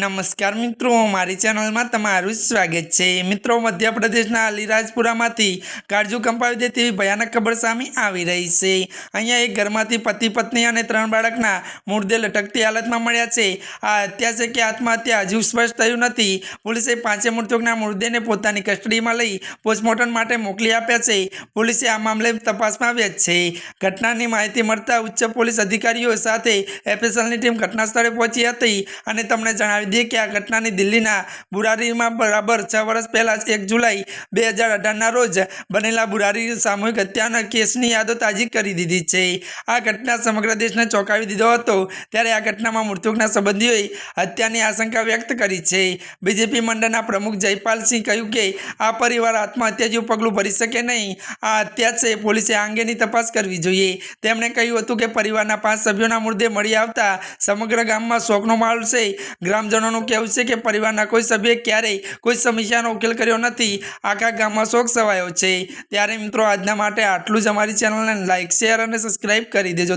નમસ્કાર મિત્રો, મારી ચેનલમાં તમારું સ્વાગત છે. મિત્રો, મધ્યપ્રદેશના અલીરાજપુરામાંથી કાળજુ કંપાવી દે તેવી ભયાનક ખબર સામે આવી રહી છે. અહીંયા એક ઘરમાંથી પતિ, પત્ની અને ત્રણ બાળકના મૃતદેહ લટકતી હાલતમાં મળ્યા છે. આ હત્યા છે કે આત્મહત્યા હજુ સ્પષ્ટ થયું નથી. પોલીસે પાંચે મૃતકના મૃતદેહને પોતાની કસ્ટડીમાં લઈ પોસ્ટમોર્ટમ માટે મોકલી આપ્યા છે. પોલીસે આ મામલે તપાસમાં આવ્યા છે. ઘટનાની માહિતી મળતા ઉચ્ચ પોલીસ અધિકારીઓ સાથે એફએસએલની ટીમ ઘટના સ્થળે પહોંચી હતી અને તમને જણાવી દઈએ કે આ ઘટનાની દિલ્હીના બુરારીમાં બરાબર છ વર્ષ પહેલાં એક જુલાઈ બે હજાર અઢારના રોજ બનેલા બુરારી સામૂહિક હત્યાના કેસની યાદો તાજી કરી દીધી છે. આ ઘટના સમગ્ર દેશને ચોંકાવી દીધો હતો ત્યારે આ ઘટનામાં મૃતકના સંબંધીઓએ હત્યાની આશંકા વ્યક્ત કરી છે. બીજેપી મંડળના પ્રમુખ જયપાલસિંહ કહ્યું કે આ પરિવાર આત્મહત્યા જેવું પગલું ભરી શકે નહીં. આ હત્યા છે, પોલીસે આ અંગેની તપાસ કરવી જોઈએ. તેમણે કહ્યું હતું કે પરિવારના પાંચ સભ્યોના મુદ્દે મળી આવતા સમગ્ર ગામમાં શોકનો માહોલ છે. ગ્રામજનોનું કહેવું છે કે પરિવારના કોઈ સભ્યએ ક્યારેય કોઈ સમસ્યાનો ઉકેલ કર્યો નથી. આખા ગામમાં શોક સવાયો છે. ત્યારે મિત્રો, આજના માટે આટલું જ. અમારી ચેનલને લાઇક શેર અને સબસ્ક્રાઈબ કરી દેજો.